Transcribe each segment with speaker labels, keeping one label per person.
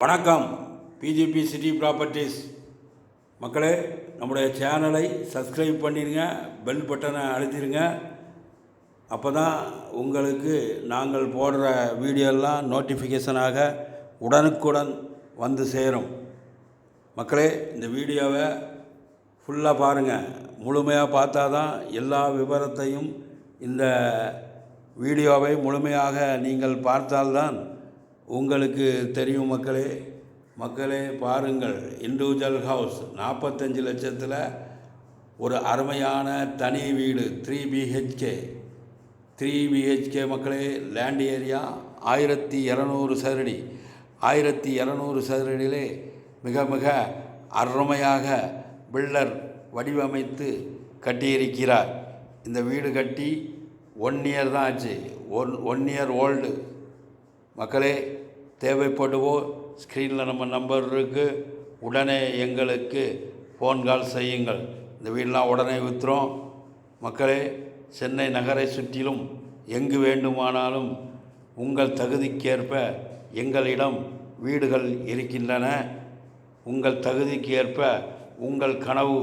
Speaker 1: வணக்கம். PGP city properties மக்களே நம்முடைய சேனலை சப்ஸ்கிரைப் பண்ணிடுங்க பெல் பட்டனை அழுத்திடுங்க அப்போ தான் உங்களுக்கு நாங்கள் போடுற வீடியோலாம் நோட்டிஃபிகேஷனாக உடனுக்குடன் வந்து சேரும். மக்களே இந்த வீடியோவை ஃபுல்லாக பாருங்கள் முழுமையாக பார்த்தா தான் எல்லா விவரத்தையும் இந்த வீடியோவை முழுமையாக நீங்கள் பார்த்தால்தான் உங்களுக்கு தெரியும் மக்களே. மக்களே பாருங்கள். இண்டிவிஜுவல் ஹவுஸ் நாற்பத்தஞ்சு லட்சத்தில் ஒரு அருமையான தனி வீடு த்ரீ பிஹெச்கே த்ரீ பிஹெச்கே மக்களே லேண்ட் ஏரியா ஆயிரத்தி இரநூறு சதுரடி. ஆயிரத்தி இரநூறு சதுரடியிலே மிக மிக அருமையாக பில்டர் வடிவமைத்து கட்டியிருக்கிறார். இந்த வீடு கட்டி ஒன் இயர் தான் ஆச்சு. ஒன் ஒன் இயர் ஓல்டு மக்களே தேவைப்படுவோர் ஸ்க்ரீனில் நம்ம நம்பர் இருக்குது உடனே எங்களுக்கு ஃபோன் கால் செய்யுங்கள். இந்த வீடெலாம் உடனே விற்றுறோம் மக்களே சென்னை நகரை சுற்றிலும் எங்கு வேண்டுமானாலும் உங்கள் தகுதிக்கேற்ப எங்களிடம் வீடுகள் இருக்கின்றன. உங்கள் தகுதிக்கு ஏற்ப உங்கள் கனவு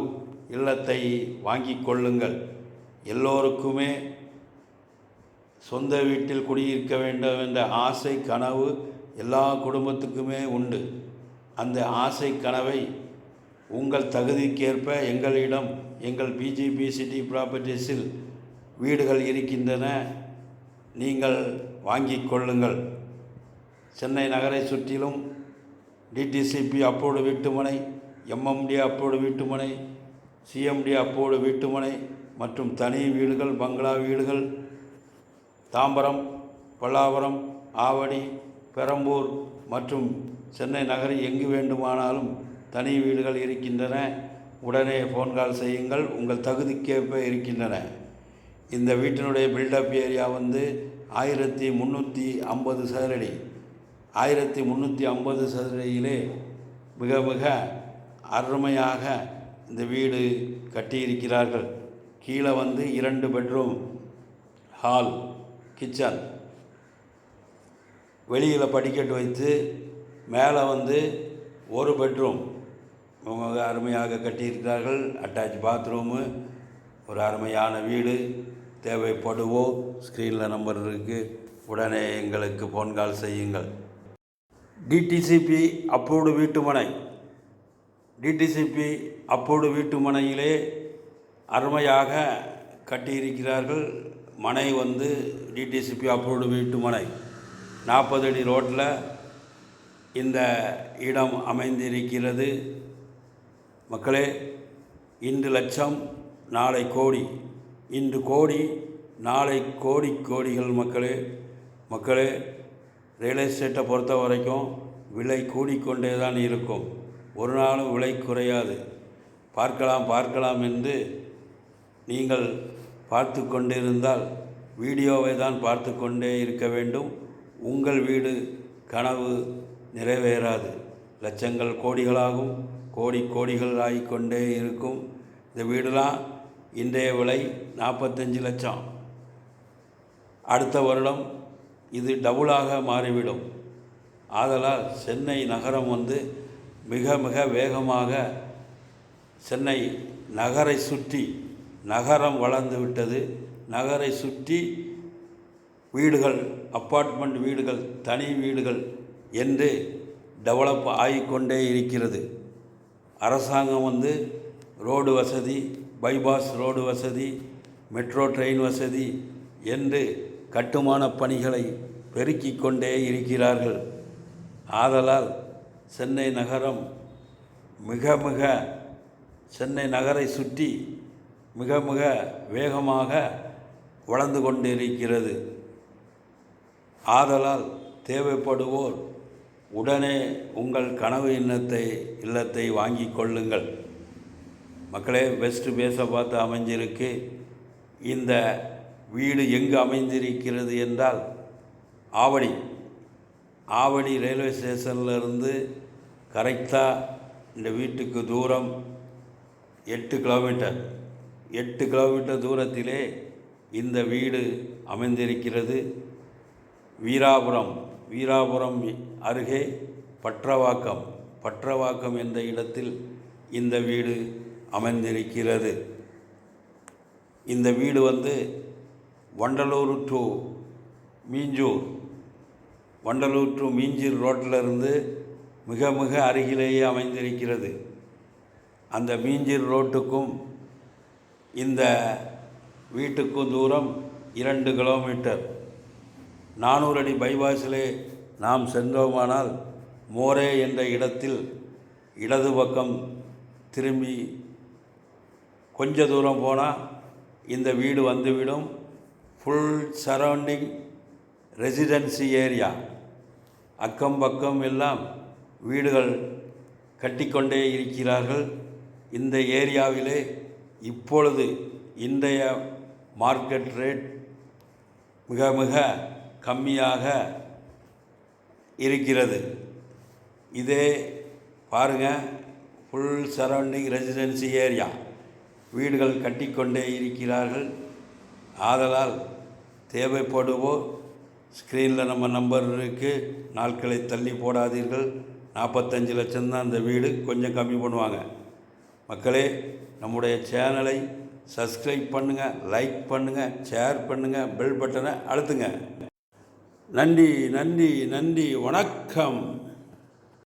Speaker 1: இல்லத்தை வாங்கிக் கொள்ளுங்கள். எல்லோருக்குமே சொந்த வீட்டில் குடியிருக்க வேண்டும் என்ற ஆசை கனவு எல்லா குடும்பத்துக்குமே உண்டு. அந்த ஆசை கனவை உங்கள் தகுதிக்கேற்ப எங்களிடம் எங்கள் பிஜிபி சிட்டி ப்ராப்பர்ட்டிஸில் வீடுகள் இருக்கின்றன. நீங்கள் வாங்கிக் கொள்ளுங்கள். சென்னை நகரை சுற்றிலும் டிடிசிபி அப்போடு வீட்டுமனை எம்எம்டி அப்போடு வீட்டுமனை சிஎம்டி அப்போடு வீட்டுமனை மற்றும் தனி வீடுகள் பங்களா வீடுகள் தாம்பரம் பல்லாவரம் ஆவடி பெரம்பூர் மற்றும் சென்னை நகரில் எங்கு வேண்டுமானாலும் தனி வீடுகள் இருக்கின்றன. உடனே ஃபோன் கால் செய்யுங்கள். உங்கள் தகுதிக்கேற்ப இருக்கின்றன. இந்த வீட்டினுடைய பில்டப் ஏரியா வந்து ஆயிரத்தி முந்நூற்றி ஐம்பது சதுரடி. ஆயிரத்தி முந்நூற்றி ஐம்பது சதுரடியிலே மிக மிக அருமையாக இந்த வீடு கட்டியிருக்கிறார்கள். கீழே வந்து இரண்டு பெட்ரூம் ஹால் கிச்சன் வெளியில் படிக்கட்டு வைத்து மேலே வந்து ஒரு பெட்ரூம். அவங்க அருமையாக கட்டியிருக்கிறார்கள். அட்டாச் பாத்ரூமு ஒரு அருமையான வீடு. தேவைப்படுவோ ஸ்க்ரீனில் நம்பர் இருக்குது உடனே எங்களுக்கு ஃபோன் கால் செய்யுங்கள். டிடிசிபி அப்போடு வீட்டுமனை டிடிசிபி அப்போடு வீட்டுமனையிலே அருமையாக கட்டியிருக்கிறார்கள். மனை வந்து டிடிசிபி அப்போடு வீட்டுமனை நாற்பது அடி ரோட்டில் இந்த இடம் அமைந்திருக்கிறது. மக்களே இன்று லட்சம் நாளை கோடி. இன்று கோடி நாளை கோடி கோடிகள் மக்களே. மக்களே ரியல் எஸ்டேட்டை பொறுத்த வரைக்கும் விலை கூடிக்கொண்டே தான் இருக்கும். ஒரு நாளும் விலை குறையாது. பார்க்கலாம் பார்க்கலாம் என்று நீங்கள் பார்த்து கொண்டிருந்தால் வீடியோவை தான் பார்த்து கொண்டே இருக்க வேண்டும். உங்கள் வீடு கனவு நிறைவேறாது. லட்சங்கள் கோடிகளாகும். கோடி கோடிகள் ஆகிக்கொண்டே இருக்கும். இந்த வீடுலாம் இன்றைய விலை நாற்பத்தஞ்சு லட்சம். அடுத்த வருடம் இது டபுளாக மாறிவிடும். ஆதலால் சென்னை நகரம் வந்து மிக மிக வேகமாக சென்னை நகரை சுற்றி நகரம் வளர்ந்து விட்டது. நகரை சுற்றி வீடுகள் அப்பார்ட்மெண்ட் வீடுகள் தனி வீடுகள் என்று டெவலப் ஆகிக்கொண்டே இருக்கிறது. அரசாங்கம் வந்து ரோடு வசதி பைபாஸ் ரோடு வசதி மெட்ரோ ட்ரெயின் வசதி என்று கட்டுமான பணிகளை பெருக்கிக் கொண்டே இருக்கிறார்கள். ஆதலால் சென்னை நகரம் மிக மிக சென்னை நகரை சுற்றி மிக மிக வேகமாக வளர்ந்து கொண்டிருக்கிறது. ஆதலால் தேவைப்படுவோர் உடனே உங்கள் கனவு இல்லத்தை இல்லத்தை வாங்கி கொள்ளுங்கள். மக்களே பெஸ்ட்டு பேச பார்த்து அமைஞ்சிருக்கு. இந்த வீடு எங்கு அமைந்திருக்கிறது என்றால் ஆவடி. ஆவடி ரயில்வே ஸ்டேஷன்லேருந்து கரெக்டாக இந்த வீட்டுக்கு தூரம் எட்டு கிலோமீட்டர் எட்டு கிலோமீட்டர் தூரத்திலே இந்த வீடு அமைந்திருக்கிறது. வீராபுரம் வீராபுரம் அருகே பற்றவாக்கம். பற்றவாக்கம் என்ற இடத்தில் இந்த வீடு அமைந்திருக்கிறது. இந்த வீடு வந்து வண்டலூர் டு மீஞ்சூர். வண்டலூர் டு மீஞ்சூர் ரோட்டில் இருந்து மிக மிக அருகிலேயே அமைந்திருக்கிறது. அந்த மீஞ்சூர் ரோட்டுக்கும் இந்த வீட்டுக்கும் தூரம் இரண்டு கிலோமீட்டர். நானூறு அடி பைபாஸிலே நாம் சென்றோமானால் மோரே என்ற இடத்தில் இடது பக்கம் திரும்பி கொஞ்ச தூரம் போனால் இந்த வீடு வந்துவிடும். ஃபுல் சரௌண்டிங் ரெசிடென்சி ஏரியா அக்கம் பக்கம் எல்லாம் வீடுகள் கட்டிக்கொண்டே இருக்கிறார்கள். இந்த ஏரியாவிலே இப்பொழுது இன்றைய மார்க்கெட் ரேட் மிக மிக கம்மியாக இருக்கிறது. இதே பாருங்கள் ஃபுல் சரௌண்டிங் ரெசிடென்சி ஏரியா வீடுகள் கட்டிக்கொண்டே இருக்கிறார்கள். ஆதலால் தேவைப்படுவோர் ஸ்க்ரீனில் நம்ம நம்பருக்கு நாட்களை தள்ளி போடாதீர்கள். நாற்பத்தஞ்சு லட்சம் தான் அந்த வீடு கொஞ்சம் கம்மி பண்ணுவாங்க. மக்களே நம்முடைய சேனலை சப்ஸ்கிரைப் பண்ணுங்கள் லைக் பண்ணுங்கள் ஷேர் பண்ணுங்கள் பெல் பட்டனை அழுத்துங்க. நன்றி நன்றி நன்றி வணக்கம்.